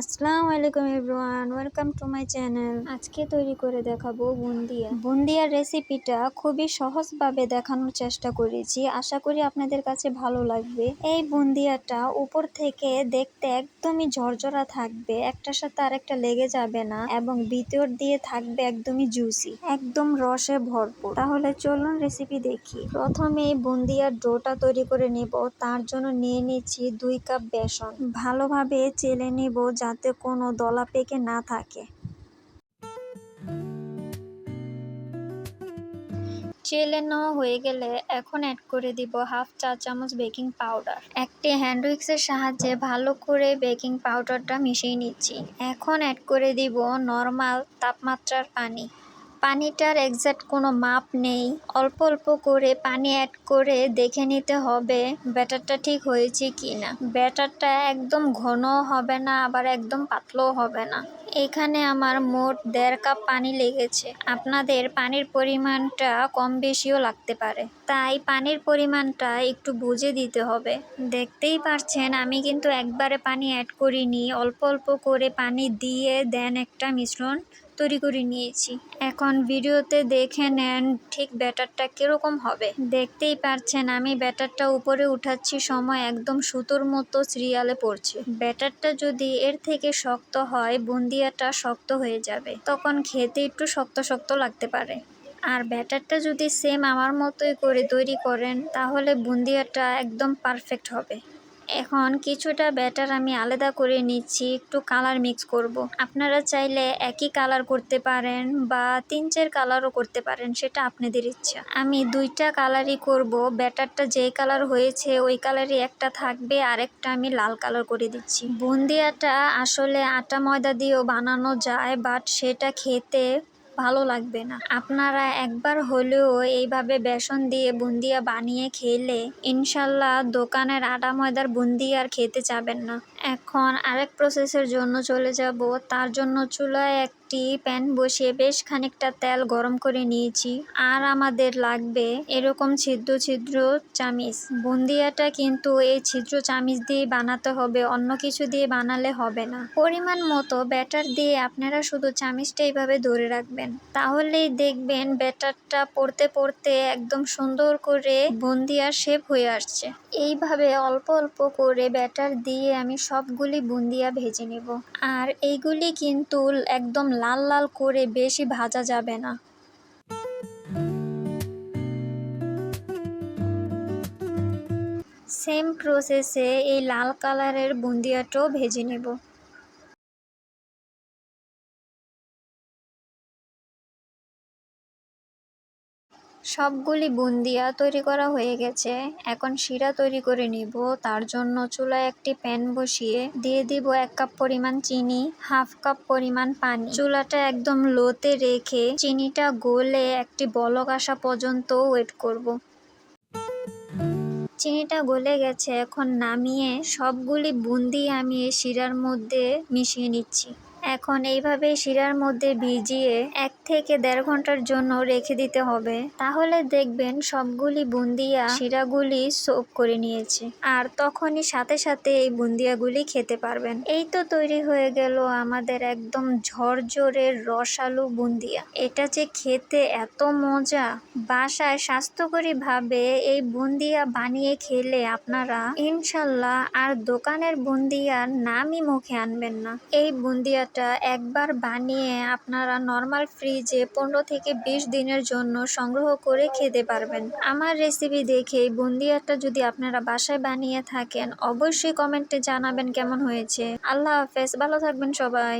আসসালামু আলাইকুম everyone welcome to my channel. আজকে তৈরি করে দেখাবো বুন্দিয়া। বুন্দিয়ার রেসিপিটা খুবই সহজভাবে দেখানোর চেষ্টা করেছি আশা করি আপনাদের কাছে ভালো লাগবে। এই বুন্দিয়াটা উপর থেকে দেখতে একদমই ঝরঝরা থাকবে একটার সাথে আরেকটা লেগে যাবে না এবং ভিতর দিয়ে থাকবে একদমই জুসি একদম রসে ভরপুর। তাহলে চলুন রেসিপি দেখি। প্রথমে বুন্দিয়ার ডোটা তৈরি করে নেব তার জন্য নিয়ে নিচ্ছি দুই কাপ বেসন। ভালোভাবে চেলে নেব যাতে কোনো দলা পেকে না থাকে। চেলে নেওয়া হয়ে গেলে এখন অ্যাড করে দিব হাফ চা চামচ বেকিং পাউডার একটি হ্যান্ড উইক্সের সাহায্যে ভালো করে বেকিং পাউডারটা মিশিয়ে নিচ্ছি। এখন অ্যাড করে দিব নর্মাল তাপমাত্রার পানি। পানিটার এক্সাক্ট কোনো মাপ নেই। অল্প অল্প করে পানি অ্যাড করে দেখে নিতে হবে ব্যাটারটা ঠিক হয়েছে কি না ব্যাটারটা একদম ঘনও হবে না, আবার একদম পাতলাও হবে না। এখানে আমার মোট দেড় কাপ পানি লেগেছে। আপনাদের পানির পরিমাণটা কম বেশিও লাগতে পারে। তাই পানির পরিমাণটা একটু বুঝে দিতে হবে। দেখতেই পারছেন, আমি কিন্তু একবারে পানি অ্যাড করিনি। অল্প অল্প করে পানি দিয়ে দেন একটা মিশ্রণ। তৈরি করে নিয়েছি। এখন ভিডিওতে দেখে নেন ঠিক ব্যাটারটা কীরকম হবে। দেখতেই পারছেন, আমি ব্যাটারটা উপরে উঠাচ্ছি, সময় একদম সুতোর মতো সিরিয়ালে পড়ছে। ব্যাটারটা যদি এর থেকে শক্ত হয়, বুন্দিয়াটা শক্ত হয়ে যাবে। তখন খেতে একটু শক্ত শক্ত লাগতে পারে। আর ব্যাটারটা যদি সেম আমার মতোই করে তৈরি করেন, তাহলে বুন্দিয়াটা একদম পারফেক্ট হবে। এখন কিছুটা ব্যাটার আমি আলাদা করে নিচ্ছি, একটু কালার মিক্স করব। আপনারা চাইলে একই কালার করতে পারেন বা তিন চার কালারও করতে পারেন, সেটা আপনাদের ইচ্ছা আমি দুইটা কালারই করব ব্যাটারটা যে কালার হয়েছে, ওই কালারই একটা থাকবে, আরেকটা আমি লাল কালার করে দিচ্ছি বুন্দিয়াটা আসলে আটা ময়দা দিয়েও বানানো যায় বাট সেটা খেতে ভালো লাগবে না। আপনারা একবার হলেও এইভাবে বেসন দিয়ে বুন্দিয়া বানিয়ে খেলে ইনশাল্লাহ দোকানের আটা ময়দার বুন্দি আর খেতে চাবেন না। এখন আরেক প্রসেসের জন্য চলে যাব। তার জন্য চুলায় একটি প্যান বসিয়ে বেশ খানিকটা তেল গরম করে নিয়েছি। আর আমাদের লাগবে এরকম ছিদ্র ছিদ্র চামিচ। বুন্দিয়াটা কিন্তু এই ছিদ্র চামিচ দিয়ে বানাতে হবে, অন্য কিছু দিয়ে বানালে হবে না। পরিমাণ মতো ব্যাটার দিয়ে আপনারা শুধু চামিচটা এইভাবে ধরে রাখবেন। তাহলেই দেখবেন ব্যাটারটা পড়তে পড়তে একদম সুন্দর করে বুন্দিয়ার শেপ হয়ে আসছে। এইভাবে অল্প অল্প করে ব্যাটার দিয়ে আমি সবগুলি বুন্দিয়া ভেজে নেব। আর এইগুলি কিন্তু একদম লাল লাল করে বেশি ভাজা যাবে না। সেম প্রসেসে এই লাল কালারের বুন্দিয়াটাও ভেজে নেব। সবগুলি বুন্দিয়া তৈরি করা হয়ে গেছে। এখন শিরা তৈরি করে নিব। তার জন্য চুলায় একটি প্যান বসিয়ে দিয়ে দিব এক কাপ পরিমাণ চিনি, হাফ কাপ পরিমাণ পানি। চুলাটা একদম লোতে রেখে চিনিটা গলে একটি বলক আসা পর্যন্ত ওয়েট করব। চিনিটা গলে গেছে। এখন নামিয়ে সবগুলি বুন্দি আমি এই শিরার মধ্যে মিশিয়ে নিচ্ছি। এখন এইভাবে শিরার মধ্যে ভিজিয়ে এক থেকে দেড় ঘণ্টার জন্য রেখে দিতে হবে। তাহলে দেখবেন সবগুলি বুন্দিয়া শিরাগুলি সোপ করে নিয়েছে। আর তখনই সাথে সাথে এই বুন্দিয়াগুলি খেতে পারবেন। এই তো তৈরি হয়ে গেল আমাদের একদম ঝরঝরের রসালু বুন্দিয়া। এটা যে খেতে এত মজা! বাসায় স্বাস্থ্যকরী ভাবে এই বুন্দিয়া বানিয়ে খেলে আপনারা ইনশাল্লাহ আর দোকানের বুন্দিয়ার নামই মুখে আনবেন না। এই বুন্দিয়া এটা একবার বানিয়ে আপনারা নর্মাল ফ্রিজে পনেরো থেকে বিশ দিনের জন্য সংগ্রহ করে খেতে পারবেন। আমার রেসিপি দেখে বুন্দিয়াটা যদি আপনারা বাসায় বানিয়ে থাকেন, অবশ্যই কমেন্টে জানাবেন কেমন হয়েছে। আল্লাহ হাফেজ, ভালো থাকবেন সবাই।